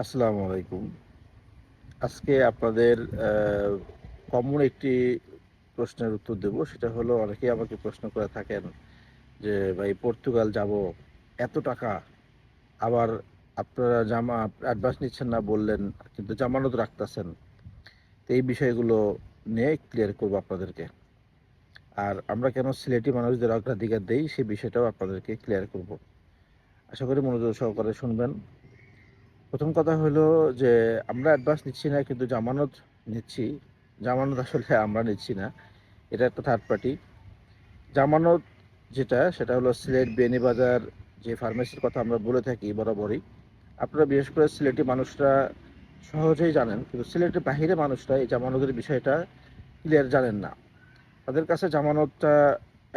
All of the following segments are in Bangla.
আসসালামু আলাইকুম। আজকে আপনাদের কমন একটি প্রশ্নের উত্তর দেব। সেটা হলো, অনেকেই আমাকে প্রশ্ন করে থাকেন যে, ভাই, পর্তুগাল যাব, এত টাকা? আবার আপনারা জামা অ্যাডভান্স নিচ্ছেন না বললেন, কিন্তু জামানত রাখতেছেন। তো এই বিষয়গুলো নিয়ে ক্লিয়ার করব আপনাদেরকে। আর আমরা কেন সিলেটি মানুষদের অগ্রাধিকার দেই সেই বিষয়টাও আপনাদেরকে ক্লিয়ার করব। আশা করি মনোযোগ সহকারে শুনবেন। প্রথম কথা হলো যে, আমরা অ্যাডভান্স নিচ্ছি না, কিন্তু জামানত নিচ্ছি। জামানত আসলে আমরা নিচ্ছি না। এটা একটা থার্ড পার্টি জামানত যেটা, সেটা হলো সিলেট বেনিবাজার যে ফার্মেসির কথা আমরা বলে থাকি বরাবরই। আপনারা বিশেষ করে সিলেটি মানুষরা সহজেই জানেন, কিন্তু সিলেটের বাহিরে মানুষরা এই জামানতের বিষয়টা ক্লিয়ার জানেন না। তাদের কাছে জামানতটা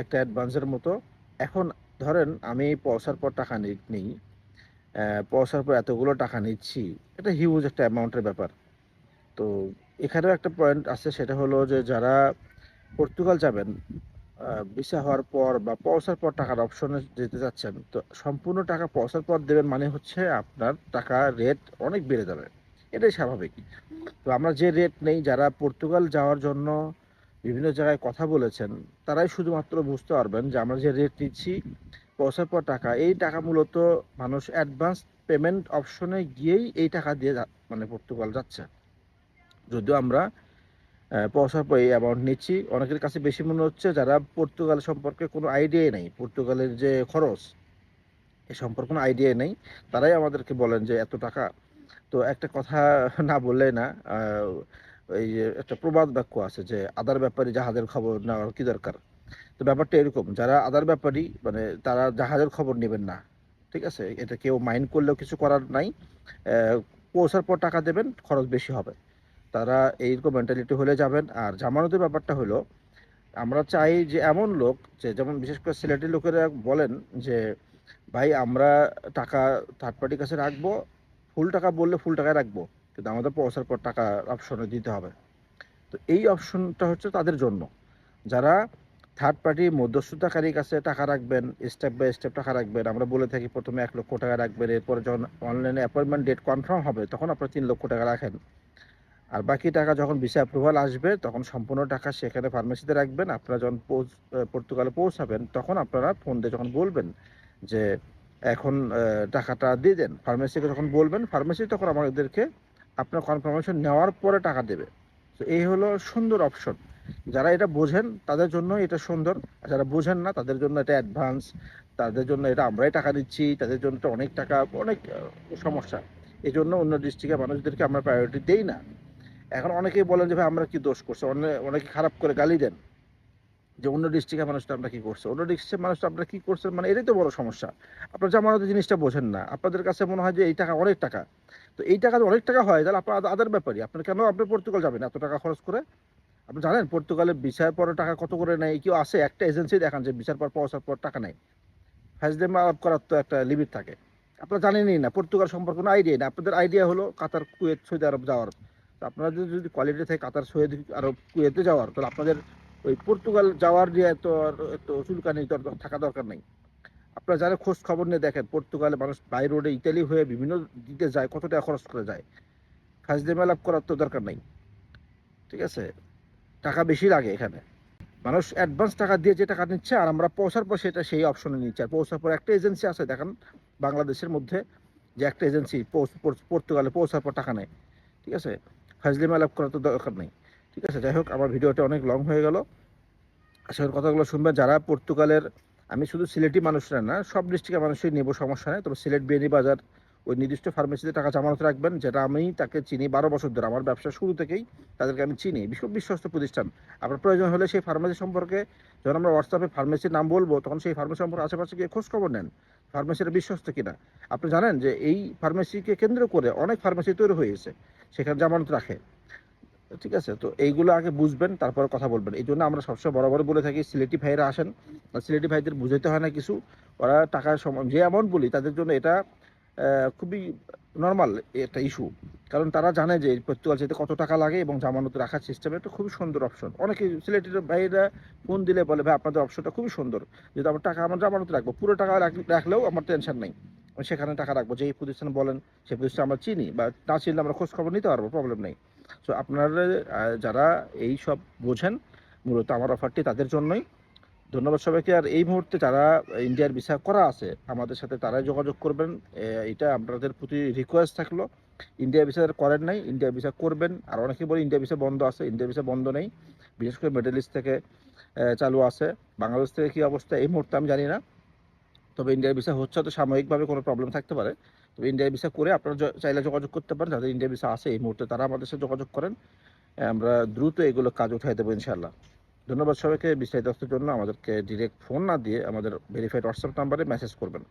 একটা অ্যাডভান্সের মতো। এখন ধরেন, আমি পয়সার পর টাকা নিই। পয়সার পর এতগুলো টাকা নিচ্ছি, এটা হিউজ একটা অ্যামাউন্টের ব্যাপার। তো এখানেও একটা পয়েন্ট আছে, সেটা হলো যে যারা পর্তুগাল যাবেন ভিসা হওয়ার পর বা পৌঁছার পর টাকার অপশনে যেতে চাচ্ছেন, তো সম্পূর্ণ টাকা পৌঁছার পর দেবেন মানে হচ্ছে আপনার টাকা রেট অনেক বেড়ে যাবে। এটাই স্বাভাবিক। তো আমরা যে রেট নেই, যারা পর্তুগাল যাওয়ার জন্য বিভিন্ন জায়গায় কথা বলেছেন, তারাই শুধুমাত্র বুঝতে পারবেন যে আমরা যে রেট নিচ্ছি পৌঁছার পর টাকা। এই টাকা মূলত মানুষ অ্যাডভান্স পেমেন্ট অপশনে গিয়েই এই টাকা দিয়ে মানে পর্তুগাল যাচ্ছে। যদিও আমরা পৌঁছার পর এই অ্যামাউন্ট নিচ্ছি। অনেকের কাছে বেশি মনে হচ্ছে যারা পর্তুগাল সম্পর্কে কোনো আইডিয়াই নেই। পর্তুগালের যে খরচ, এ সম্পর্কে কোনো আইডিয়া নেই। তারাই আমাদেরকে বলেন যে এত টাকা। তো একটা কথা না বললেই না এই একটা প্রবাদ বাক্য আছে যে, আদার ব্যাপারে জাহাজের খবর নেওয়ার কি দরকার? তো ব্যাপারটা এরকম, যারা আদার ব্যাপারই মানে তারা জাহাজের খবর নেবেন না, ঠিক আছে? এটা কেউ মাইন্ড করলেও কিছু করার নাই পৌঁছার পর টাকা দেবেন, খরচ বেশি হবে। তারা এইরকম মেন্টালিটি হলে যাবেন। আর জামানতের ব্যাপারটা হলো, আমরা চাই যে এমন লোক, যে যেমন বিশেষ করে সিলেটি লোকেরা বলেন যে, ভাই, আমরা টাকা থার্ড পার্টির কাছে রাখব ফুল টাকা বললে ফুল টাকায় রাখব, কিন্তু আমাদের পৌঁছার পর টাকা অপশনে দিতে হবে। তো এই অপশনটা হচ্ছে তাদের জন্য। যারা থার্ড পার্টি মধ্যস্থতাকারীর কাছে টাকা রাখবেন স্টেপ বাই স্টেপ টাকা রাখবেন। আমরা বলে থাকি প্রথমে এক লক্ষ টাকা রাখবেন, এরপর যখন অনলাইনে অ্যাপয়েন্টমেন্ট ডেট কনফার্ম হবে, তখন আপনার তিন লক্ষ টাকা রাখেন। আর বাকি টাকা যখন ভিসা অ্যাপ্রুভাল আসবে, তখন সম্পূর্ণ টাকা সেখানে ফার্মেসিতে রাখবেন। আপনারা যখন পৌঁছ পর্তুগালে পৌঁছাবেন, তখন আপনারা ফোন দিয়ে যখন বলবেন যে, এখন টাকাটা দিয়ে দেন। ফার্মেসিকে যখন বলবেন ফার্মেসি তখন আমাদেরকে আপনার কনফার্মেশন নেওয়ার পরে টাকা দেবে। তো এই হলো সুন্দর অপশন যারা এটা বোঝেন, তাদের জন্য এটা সুন্দর। যারা বোঝেন না, তাদের জন্য এটা অ্যাডভান্স তাদের জন্য এটা আমরাই টাকা দিচ্ছি, তাদের জন্য এটা অনেক টাকা, অনেক সমস্যা। এই জন্য অন্য ডিস্ট্রিক্টের মানুষদেরকে আমরা প্রায়োরিটি দেই না। এখন অনেকেই বলেন যে, ভাই, আমরা কি দোষ করছি? অনেক অনেকে খারাপ করে গালি দেন। যে, অন্য ডিস্ট্রিক্টের মানুষটা আমরা কি করছে? অন্য ডিস্ট্রিক্টের মানুষটা আপনারা কি করছেন মানে এটাই তো বড় সমস্যা। আপনার জামানতের জিনিসটা বোঝেন না। আপনাদের কাছে মনে হয় যে, এই টাকা অনেক টাকা। তো এই টাকা অনেক টাকা হয়, তাহলে আপনার আদার ব্যাপারই। আপনার কেন, আপনি পর্তুগাল যাবেন এত টাকা খরচ করে? আপনি জানেন, পর্তুগালে বিচার পরে টাকা কত করে নেয়? কেউ আসে একটা এজেন্সি দেখান যে বিচার পর পৌঁছার পর টাকা নেয়। ফাইজদেম আলাপ করার তো একটা লিমিট থাকে। আপনারা জানেনই না, পর্তুগাল সম্পর্কে কোনো আইডিয়া না আপনাদের আইডিয়া হলো কাতার, কুয়েত, সৌদি আরব যাওয়ার। তো আপনাদের যদি কোয়ালিটি থাকে কাতার, সৌদি আরব, কুয়েতে যাওয়ার, তাহলে আপনাদের ওই পর্তুগাল যাওয়ার এত চুলকানি তো আর থাকা দরকার নেই। আপনারা যারা খোঁজ খবর নিয়ে দেখেন, পর্তুগালে মানুষ বাই রোডে ইতালি হয়ে বিভিন্ন দিকে যায় কত টাকা খরচ করে যায়। ফাইজদেম আলাপ করার তো দরকার নেই। ঠিক আছে? টাকা বেশি লাগে এখানে। মানুষ অ্যাডভান্স টাকা দিয়ে যে টাকা নিচ্ছে আর আমরা পৌঁছার পর সেটা সেই অপশনে নিচ্ছে। আর পৌঁছার পর একটা এজেন্সি আছে, দেখেন বাংলাদেশের মধ্যে যে একটা এজেন্সি পর্তুগালে পৌঁছার পর টাকা নেয়। ঠিক আছে? ফাজলিম আলাপ করার তো দরকার নেই। ঠিক আছে? যাই হোক, আমার ভিডিওটা অনেক লং হয়ে গেল। করি কথাগুলো শুনবেন। যারা পর্তুগালের, আমি শুধু সিলেটি মানুষরা না, সব ডিস্ট্রিক্টের মানুষই নেব, সমস্যা নেই। তবে সিলেট বিয়ানি বাজার ওই নির্দিষ্ট ফার্মেসিতে টাকা জামানত রাখবেন, যেটা আমি তাকে চিনি বারো বছর ধরে। আমার ব্যবসা শুরু থেকেই তাদেরকে আমি চিনি। বিশ্ব বিশ্বস্ত প্রতিষ্ঠান। আপনার প্রয়োজন হলে সেই ফার্মেসি সম্পর্কে যখন আমরা হোয়াটসঅ্যাপে ফার্মেসির নাম বলব, তখন সেই ফার্মেসি সম্পর্কে আশেপাশে গিয়ে খোঁজ খবর নেন ফার্মেসিটা বিশ্বস্ত কিনা। আপনি জানেন যে এই ফার্মেসিকে কেন্দ্র করে অনেক ফার্মেসি তৈরি হয়েছে সেখানে জামানত রাখে। ঠিক আছে? তো এইগুলো আগে বুঝবেন, তারপরে কথা বলবেন। এই জন্য আমরা সবসময় বরাবর বলে থাকি, সিলেটি ভাইরা আসেন। সিলেটি ভাইদের বুঝাইতে হয় না কিছু। ওরা টাকার সম- যে অ্যামাউন্ট বলি, তাদের জন্য এটা খুবই নর্মাল একটা ইস্যু কারণ তারা জানে যে পর্তুগাল যেতে কত টাকা লাগে এবং জামানত রাখার সিস্টেম এটা খুবই সুন্দর অপশন অনেকে সিলেটের ভাইরা ফোন দিলে বলে, ভাই, আপনাদের অপশনটা খুবই সুন্দর। যেহেতু আমার টাকা, আমার জামানত রাখব। পুরো টাকা রাখ- রাখলেও আমার টেনশন নেই। আমি সেখানে টাকা রাখব। যে প্রতিষ্ঠান বলেন সেই প্রতিষ্ঠান আমরা চিনি বা না চিনলে আমরা খোঁজ খবর নিতে পারব প্রবলেম নেই। সো আপনারা যারা এই সব বোঝেন, মূলত আমার অফারটি তাদের জন্যই। ধন্যবাদ সবাইকে। আর এই মুহূর্তে যারা ইন্ডিয়ার ভিসা করা আছে, আমাদের সাথে তারাই যোগাযোগ করবেন। এটা আপনাদের প্রতি রিকোয়েস্ট থাকল। ইন্ডিয়া ভিসা করেন নাই, ইন্ডিয়া ভিসা করবেন। আর অনেকে বলে ইন্ডিয়া ভিসা বন্ধ আছে, ইন্ডিয়া ভিসা বন্ধ নেই। বিশেষ করে মিডল ইস্ট থেকে চালু আছে। বাংলাদেশ থেকে কী অবস্থা এই মুহূর্তে আমি জানি না। তবে ইন্ডিয়ার ভিসা হচ্ছে তো সাময়িকভাবে কোনো প্রবলেম থাকতে পারে। তবে ইন্ডিয়ার ভিসা করে আপনারা চাইলে যোগাযোগ করতে পারেন। যাদের ইন্ডিয়া ভিসা আছে এই মুহূর্তে তারা আমাদের সাথে যোগাযোগ করেন। আমরা দ্রুত এগুলো কাজ উঠাই দেবো ইনশাল্লাহ ধন্যবাদ সবাইকে বিস্তারিত তথ্যের জন্য। আমাদেরকে ডিরেক্ট ফোন না দিয়ে আমাদের ভেরিফাইড হোয়াটসঅ্যাপ নাম্বারে মেসেজ করবেন।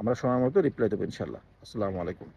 আমরা সময় মতো রিপ্লাই দেবো ইনশাল্লাহ আসসালামু আলাইকুম।